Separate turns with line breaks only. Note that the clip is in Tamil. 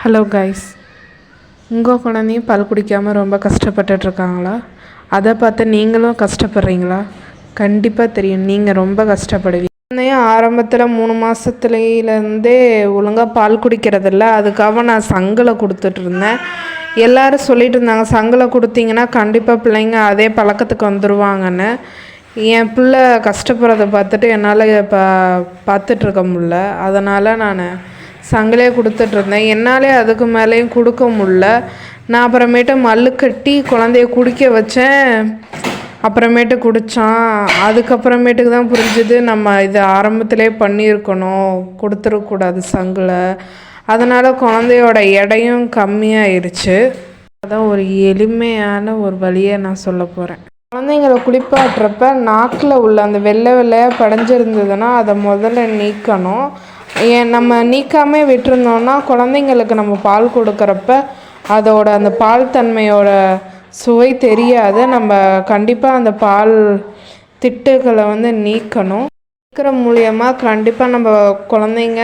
ஹலோ கைஸ் உங்கள் குழந்தையும் பால் குடிக்காமல் ரொம்ப கஷ்டப்பட்டுட்ருக்காங்களா? அதை பார்த்து நீங்களும் கஷ்டப்படுறீங்களா? கண்டிப்பாக தெரியும். நீங்கள் ரொம்ப கஷ்டப்படுவீங்க. குழந்தையும் ஆரம்பத்தில் மூணு மாதத்துலேருந்தே ஒழுங்காக பால் குடிக்கிறதில்ல. அதுக்காக நான் சங்கில் கொடுத்துட்ருந்தேன். எல்லோரும் சொல்லிட்டு இருந்தாங்க சங்கலை கொடுத்தீங்கன்னா கண்டிப்பாக பிள்ளைங்க அதே பழக்கத்துக்கு வந்துடுவாங்கன்னு என் பிள்ளை கஷ்டப்படுறத பார்த்துட்டு என்னால் இப்போ பார்த்துட்ருக்க முடில அதனால் நான் சங்கிலே கொடுத்துட்ருந்தேன் என்னாலே அதுக்கு மேலேயும் கொடுக்க முடில நான் அப்புறமேட்டு மல்லு கட்டி குழந்தைய குடிக்க வச்சேன். அப்புறமேட்டு குடித்தான் அதுக்கப்புறமேட்டுக்கு தான் புரிஞ்சுது நம்ம இது ஆரம்பத்திலே பண்ணியிருக்கணும். கொடுத்துடக்கூடாது சங்கில். அதனால் குழந்தையோட எடையும் கம்மியாயிருச்சு. அதான் ஒரு எளிமையான ஒரு வழியை நான் சொல்ல போகிறேன் குழந்தைங்கள குளிப்பாட்டுறப்ப நாக்கில் உள்ள அந்த வெள்ளை வெள்ளையாக படைஞ்சிருந்ததுன்னா அதை முதல்ல நீக்கணும். ஏன் நம்ம நீக்காமே விட்டுருந்தோன்னா குழந்தைங்களுக்கு நம்ம பால் கொடுக்குறப்ப அதோட அந்த பால் தன்மையோட சுவை தெரியாது. நம்ம கண்டிப்பாக அந்த பால் திட்டுகளை வந்து நீக்கணும். நீக்கிற மூலியமாக கண்டிப்பாக நம்ம குழந்தைங்க